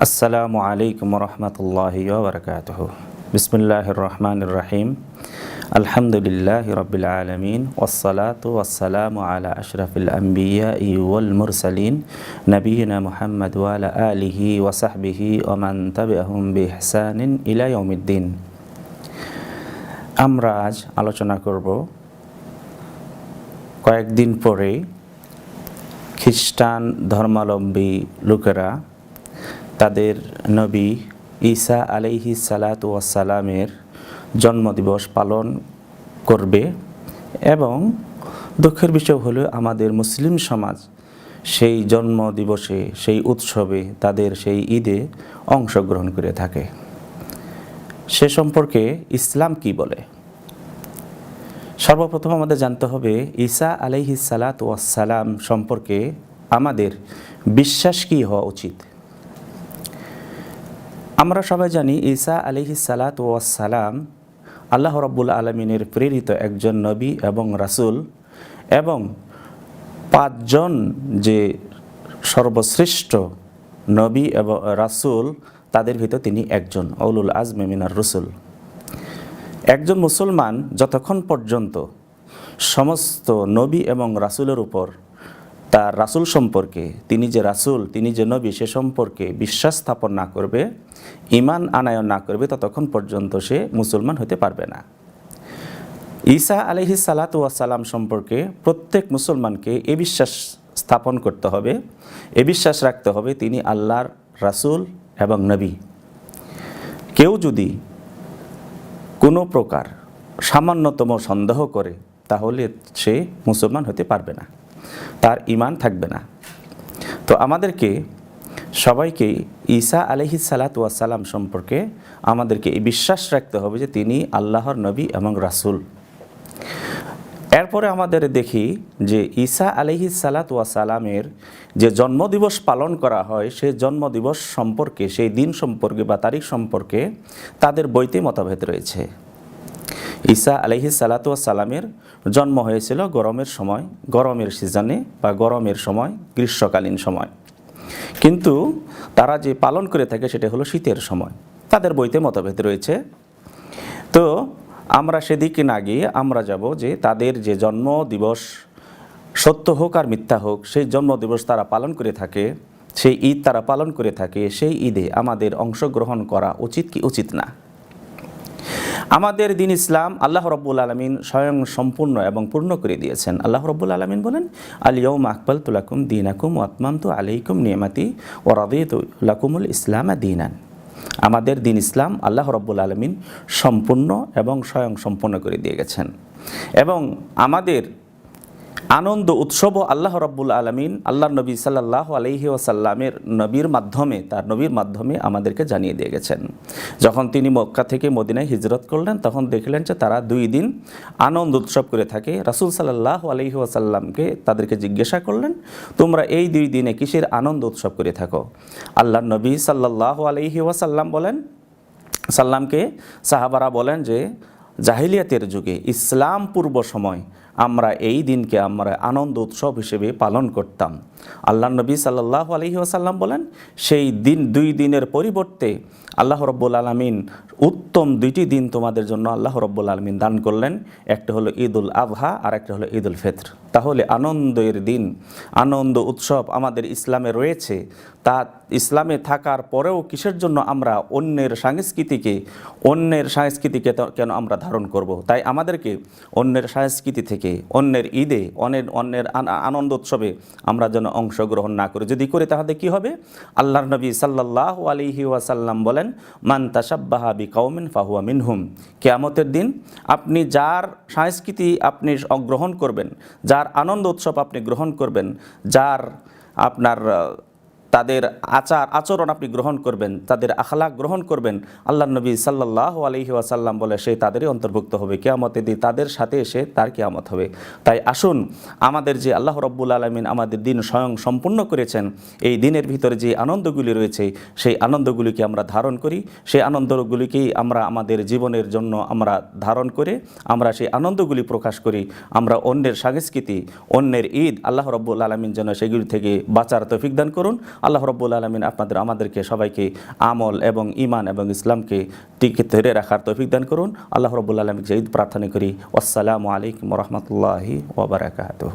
আসসালামু আলাইকুম রহমতুল্লাহ বরকাতহ বিসমুল্লাহ রহমান রাহিম আলহামদুলিল্লাহ রবিল আলমিন ওসলাত ওসালাম আলা আশরফুল আম্বিয়া ওয়াল মুরসালিন নবীনা মুহাম্মদ ওয়ালা আলিহি ওসাহবিহি ওমান তাবিআহুম বিহসানিন ইলা ইয়াউমিদ্দিন আমরা আজ আলোচনা করব কয়েকদিন পরে খ্রিস্টান ধর্মাবলম্বী লোকেরা তাদের নবী ঈসা আলাইহি সালাত ওয়াসালামের জন্মদিবস পালন করবে এবং দুঃখের বিষয় হলো আমাদের মুসলিম সমাজ সেই জন্মদিবসে, সেই উৎসবে তাদের সেই ঈদে অংশগ্রহণ করে থাকে। সে সম্পর্কে ইসলাম কি বলে? সর্বপ্রথম আমাদের জানতে হবে ঈসা আলাইহি সালাত ওয়াসালাম সম্পর্কে আমাদের বিশ্বাস কি হওয়া উচিত? আমরা সবাই জানি ঈসা আলিহি সালাত ওয়াসালাম আল্লাহ রব্বুল আলমিনের প্রেরিত একজন নবী এবং রাসূল এবং পাঁচজন যে সর্বশ্রেষ্ঠ নবী এবং রাসূল, তাদের ভিতর তিনি একজন অউলুল আজমে মিনার রসুল। একজন মুসলমান যতক্ষণ পর্যন্ত সমস্ত নবী এবং রাসূলের উপর তার রাসূল সম্পর্কে, তিনি যে রাসূল, তিনি যে নবী, সে সম্পর্কে বিশ্বাস স্থাপন না করবে ইমান আনায়ন না করবে, ততক্ষণ পর্যন্ত সে মুসলমান হতে পারবে না। ঈসা আলহি সালাতাম সম্পর্কে প্রত্যেক মুসলমানকে এ বিশ্বাস স্থাপন করতে হবে, এ বিশ্বাস রাখতে হবে তিনি আল্লাহর রাসূল এবং নবী। কেউ যদি কোনো প্রকার সামান্যতম সন্দেহ করে, তাহলে সে মুসলমান হতে পারবে না। তার ইমান থাকবে না। তো আমাদেরকে সবাইকে ঈসা আলহি সালাতাম সম্পর্কে আমাদেরকে এই বিশ্বাস রাখতে হবে যে তিনি আল্লাহর নবী এবং রাসূল। এরপরে আমাদের দেখি যে ঈসা আলহি সালাতামের যে জন্মদিবস পালন করা হয় সেই জন্মদিবস সম্পর্কে, সেই দিন সম্পর্কে বা তারিখ সম্পর্কে তাদের বইতে মতভেদ রয়েছে। ঈসা আলহি সালাতামের জন্ম হয়েছিল গরমের সময়, গরমের সিজনে বা গরমের সময়, গ্রীষ্মকালীন সময়। কিন্তু তারা যে পালন করে থাকে সেটা হলো শীতের সময়। তাদের বইতে মতভেদ রয়েছে। তো আমরা সেদিকে না গিয়ে আমরা যাব যে তাদের যে জন্ম দিবস সত্য হোক আর মিথ্যা হোক, সেই জন্ম দিবস তারা পালন করে থাকে, সেই ঈদ তারা পালন করে থাকে, সেই ঈদে আমাদের অংশগ্রহণ করা উচিত কি উচিত না? আমাদের দিন ইসলাম আল্লাহ রব্বুল আলমিন স্বয়ং সম্পূর্ণ এবং পূর্ণ করে দিয়েছেন। আল্লাহ রব্বুল আলমিন বলেন আলিয়ম আকবাল তুলাকুম দিন আকুম ওয়াতমাম তু আলাইকুম নিয়ামাতি ও লাকুমুল ইসলাম দিনান। আমাদের দিন ইসলাম আল্লাহ রব্বুল আলমিন সম্পূর্ণ এবং স্বয়ং সম্পূর্ণ করে দিয়ে গেছেন। এবং আমাদের আনন্দ উৎসব আল্লাহ রব্বুল আলমিন আল্লাহ নবী সাল্লাহ আলহি ওসাল্লামের নবীর মাধ্যমে, তার নবীর মাধ্যমে আমাদেরকে জানিয়ে দিয়ে গেছেন। যখন তিনি মক্কা থেকে মদিনায় হিজরত করলেন, তখন দেখলেন যে তারা দুই দিন আনন্দ উৎসব করে থাকে। রাসুল সাল্লাহ আলহি ওসাল্লামকে তাদেরকে জিজ্ঞাসা করলেন, তোমরা এই দুই দিনে কিসের আনন্দ উৎসব করে থাকো? আল্লাহ নবী সাল্লাহ আলহি ওয়াসাল্লাম বলেন, সাল্লামকে সাহাবারা বলেন যে জাহিলিয়াতের যুগে ইসলাম পূর্ব সময় আমরা এই দিনকে আমরা আনন্দ উৎসব হিসেবে পালন করতাম। আল্লাহ নবী সাল্লাহ আলহি আসাল্লাম বলেন, সেই দিন দুই দিনের পরিবর্তে আল্লাহ রব্বুল আলমিন উত্তম দুইটি দিন তোমাদের জন্য আল্লাহ রব্বুল আলমিন দান করলেন। একটা হলো ঈদ উল আবহা আর একটা হলো ঈদ উল ফিত্র। তাহলে আনন্দের দিন, আনন্দ উৎসব আমাদের ইসলামে রয়েছে। তা ইসলামে থাকার পরেও কিসের জন্য আমরা অন্যের সংস্কৃতিকে অন্যের সংস্কৃতিকে কেন আমরা ধারণ করব। তাই আমাদেরকে অন্যের সংস্কৃতি থেকে, অন্যের ঈদে অন্যের অন্যের আনন্দ উৎসবে আমরা যেন অংশগ্রহণ না করি। যদি করে তাহলে কি হবে? আল্লাহর নবী সাল্লাহ আলিহি ওয়াসাল্লাম বলেন, মান তাসাব্বাহা বি কাউমিন ফাহুয়া মিনহুম। কেয়ামতের দিন আপনি যার সংস্কৃতি আপনি গ্রহণ করবেন, যার আনন্দ উৎসব আপনি গ্রহণ করবেন, যার আপনার তাদের আচার, আচরণ আপনি গ্রহণ করবেন, তাদের আখলাক গ্রহণ করবেন। আল্লাহ নবী সাল্লাহ আলহি ওয়াসাল্লাম বলে, সে তাদেরই অন্তর্ভুক্ত হবে। কেয়ামতে দিয়ে তাদের সাথে এসে তার কেয়ামত হবে। তাই আসুন, আমাদের যে আল্লাহ রব্বুল আলমিন আমাদের দিন স্বয়ং সম্পূর্ণ করেছেন, এই দিনের ভিতরে যে আনন্দগুলি রয়েছে, সেই আনন্দগুলিকে আমরা ধারণ করি। সেই আনন্দগুলিকেই আমরা আমাদের জীবনের জন্য আমরা ধারণ করে, আমরা সেই আনন্দগুলি প্রকাশ করি। আমরা অন্যের সংস্কৃতি, অন্যের ঈদ আল্লাহ রব্বুল আলমিন যেন সেগুলি থেকে বাঁচার তৌফিক দান করুন। আল্লাহ রব্বুল আলমিন আপনাদের, আমাদেরকে সবাইকে আমল এবং ইমান এবং ইসলামকে টিকে ধরে রাখার তৌফিক দান করুন। আল্লাহ রব্বুল আলমীকে ঈদ প্রার্থনা করি। আসসালামু আলাইকুম রহমতুল্লাহি ওবরাকাতহ